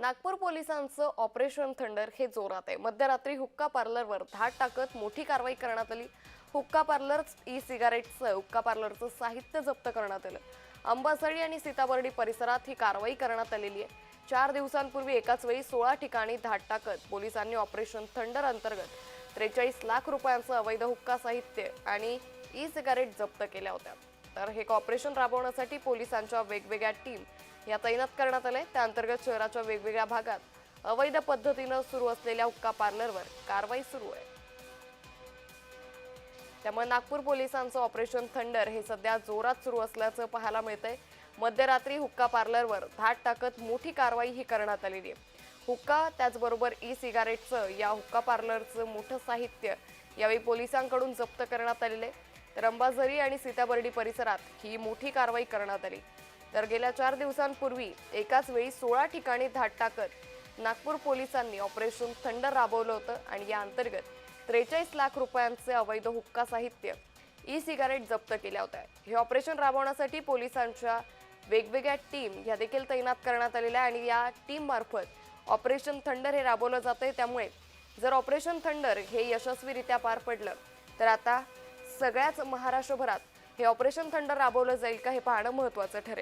नागपूर पोलिसांचं operation thunder हे जोरात आहे. मध्यरात्री हुक्का पार्लरवर धाड टाकत मोठी कारवाई करण्यात आली. हुक्का पार्लर ई सिगारेटचं हुक्का पार्लरचं साहित्य जप्त करण्यात आलं. अंबासळी आणि सीताबर्डी परिसरात ही कारवाई करण्यात आलेली आहे. चार दिवसांपूर्वी एकाच वेळी सोळा ठिकाणी धाड टाकत पोलिसांनी ऑपरेशन थंडर अंतर्गत त्रेचाळीस लाख रुपयांचं अवैध हुक्का साहित्य आणि ई सिगारेट जप्त केल्या होत्या. तर हे ऑपरेशन राबवण्यासाठी पोलिसांच्या वेगवेगळ्या टीम या तैनात करण्यात आले त्या अंतर्गत शहराच्या वेगवेगळ्या भागात अवैध पद्धतीनं सुरू असलेल्या हुक्का पार्लरवर कारवाई सुरू आहे. त्यामुळे नागपूर पोलिसांचं ऑपरेशन थंडर हे सध्या जोरात सुरू असल्याचं पाहायला मिळतंय. मध्यरात्री हुक्का पार्लरवर धाट टाकत मोठी कारवाई ही करण्यात आलेली आहे. हुक्का त्याचबरोबर ई सिगारेटचं या हुक्का पार्लरचं मोठं साहित्य यावेळी पोलिसांकडून जप्त करण्यात आलेलं आहे. तर अंबाझरी आणि सीताबर्डी परिसरात ही मोठी कारवाई करण्यात आली. तर गेल्या चार दिवसांपूर्वी एकाच वेळी सोळा ठिकाणी धाड टाकत नागपूर पोलिसांनी ऑपरेशन थंडर राबवलं होतं आणि या अंतर्गत त्रेचाळीस लाख रुपयांचे अवैध हुक्का साहित्य ई सिगारेट जप्त केल्या होत्या. हे ऑपरेशन राबवण्यासाठी पोलिसांच्या वेगवेगळ्या टीम ह्या देखील तैनात करण्यात आलेल्या आहे आणि या टीममार्फत ऑपरेशन थंडर हे राबवलं जातंय. त्यामुळे जर ऑपरेशन थंडर हे यशस्वीरित्या पार पडलं तर आता सगळ्याच महाराष्ट्रभरात हे ऑपरेशन थंडर राबवलं जाईल का हे पाहणं महत्त्वाचं ठरेल.